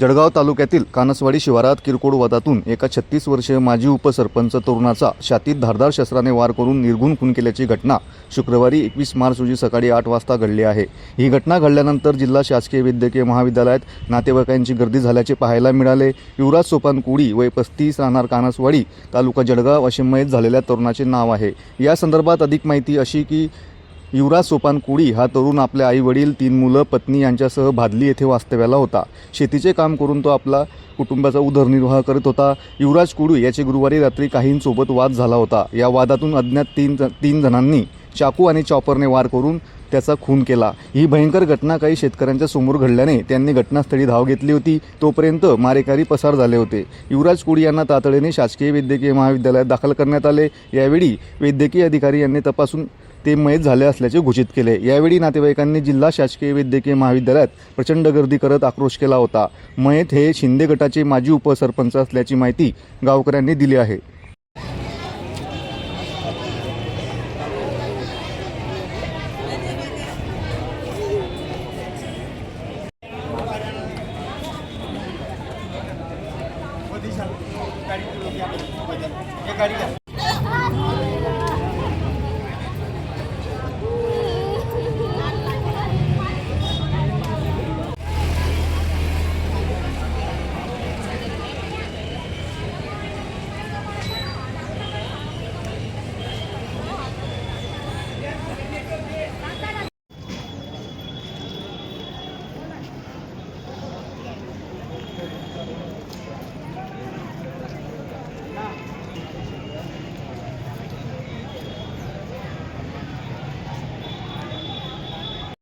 जळगाव तालुक्यातील कानसवाडी शिवारात किरकोळ वादातून एका छत्तीस वर्षीय माजी उपसरपंच तरुणाचा छातीत धारदार शस्त्राने वार करून निर्गुण खून केल्याची घटना शुक्रवारी एकवीस मार्च रोजी सकाळी आठ वाजता घडली आहे. ही घटना घडल्यानंतर जिल्हा शासकीय वैद्यकीय महाविद्यालयात नातेवाईकांची गर्दी झाल्याचे पाहायला मिळाले. युवराज सोपान कुडी वय पस्तीस राहणार कानसवाडी तालुका जळगाव असे मयत झालेल्या तरुणाचे नाव आहे. या संदर्भात अधिक माहिती अशी की युवराज सोपान कोळी हा तरुण आपल्या आई वडील तीन मुलं पत्नी यांच्यासह भादली येथे वास्तव्याला होता. शेतीचे काम करून तो आपला कुटुंबाचा उदरनिर्वाह करत होता. युवराज कोळी याचे गुरुवारी रात्री काहींसोबत वाद झाला होता. या वादातून अज्ञात तीन तीन जणांनी चाकू आणि चॉपरने वार करून त्याचा खून केला. ही भयंकर घटना काही शेतकऱ्यांच्या समोर घडल्याने त्यांनी घटनास्थळी धाव घेतली होती. तोपर्यंत मारेकरी पसार झाले होते. युवराज कुडी यांना तातडीने शासकीय वैद्यकीय महाविद्यालयात दाखल करण्यात आले. यावेळी वैद्यकीय अधिकारी यांनी तपासून ते मयत झाले असल्याचे घोषित केले. यावेळी नातेवाईकांनी जिल्हा शासकीय वैद्यकीय महाविद्यालयात प्रचंड गर्दी करत आक्रोश केला होता. मयत हे शिंदे गटाचे माजी उपसरपंच असल्याची माहिती गावकऱ्यांनी दिली आहे. गाड़ी